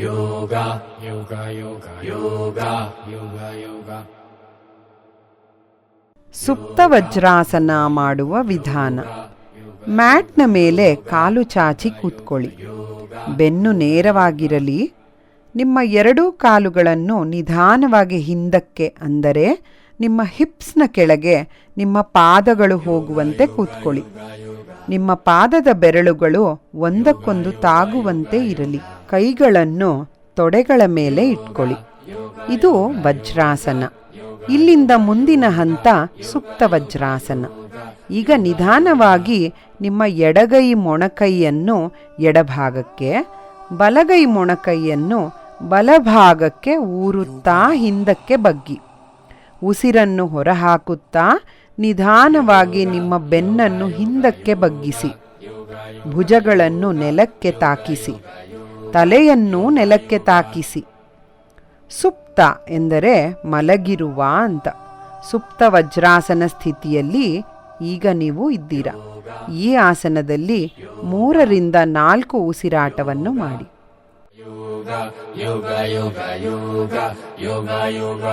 yoga, yoga, yoga, yoga, yoga, yoga. ಸುಪ್ತ ವಜ್ರಾಸನ ಮಾಡುವ ವಿಧಾನ. ಮ್ಯಾಟ್ನ ಮೇಲೆ ಕಾಲು ಚಾಚಿ ಕೂತ್ಕೊಳ್ಳಿ. ಬೆನ್ನು ನೇರವಾಗಿರಲಿ. ನಿಮ್ಮ ಎರಡೂ ಕಾಲುಗಳನ್ನು ನಿಧಾನವಾಗಿ ಹಿಂದಕ್ಕೆ ಅಂದರೆ ನಿಮ್ಮ ಹಿಪ್ಸ್ನ ಕೆಳಗೆ ನಿಮ್ಮ ಪಾದಗಳು ಹೋಗುವಂತೆ ಕೂತ್ಕೊಳ್ಳಿ. ನಿಮ್ಮ ಪಾದದ ಬೆರಳುಗಳು ಒಂದಕ್ಕೊಂದು ತಾಗುವಂತೆ ಇರಲಿ. ಕೈಗಳನ್ನು ತೊಡೆಗಳ ಮೇಲೆ ಇಟ್ಕೊಳ್ಳಿ. ಇದು ವಜ್ರಾಸನ. ಇಲ್ಲಿಂದ ಮುಂದಿನ ಹಂತ ಸುಪ್ತ ವಜ್ರಾಸನ. ಈಗ ನಿಧಾನವಾಗಿ ನಿಮ್ಮ ಎಡಗೈ ಮೊಣಕೈಯನ್ನು ಎಡಭಾಗಕ್ಕೆ, ಬಲಗೈ ಮೊಣಕೈಯನ್ನು ಬಲಭಾಗಕ್ಕೆ ಊರುತ್ತಾ ಹಿಂದಕ್ಕೆ ಬಗ್ಗಿ. ಉಸಿರನ್ನು ಹೊರಹಾಕುತ್ತಾ ನಿಧಾನವಾಗಿ ನಿಮ್ಮ ಬೆನ್ನನ್ನು ಹಿಂದಕ್ಕೆ ಬಗ್ಗಿಸಿ. ಭುಜಗಳನ್ನು ನೆಲಕ್ಕೆ ತಾಕಿಸಿ. ತಲೆಯನ್ನು ನೆಲಕ್ಕೆ ತಾಕಿಸಿ. ಸುಪ್ತ ಎಂದರೆ ಮಲಗಿರುವ ಅಂತ. ಸುಪ್ತ ವಜ್ರಾಸನ ಸ್ಥಿತಿಯಲ್ಲಿ ಈಗ ನೀವು ಇದ್ದೀರಾ. ಈ ಆಸನದಲ್ಲಿ ಮೂರರಿಂದ ನಾಲ್ಕು ಉಸಿರಾಟವನ್ನು ಮಾಡಿ. ಯೋಗ ಯೋಗ ಯೋಗ ಯೋಗ ಯೋಗ.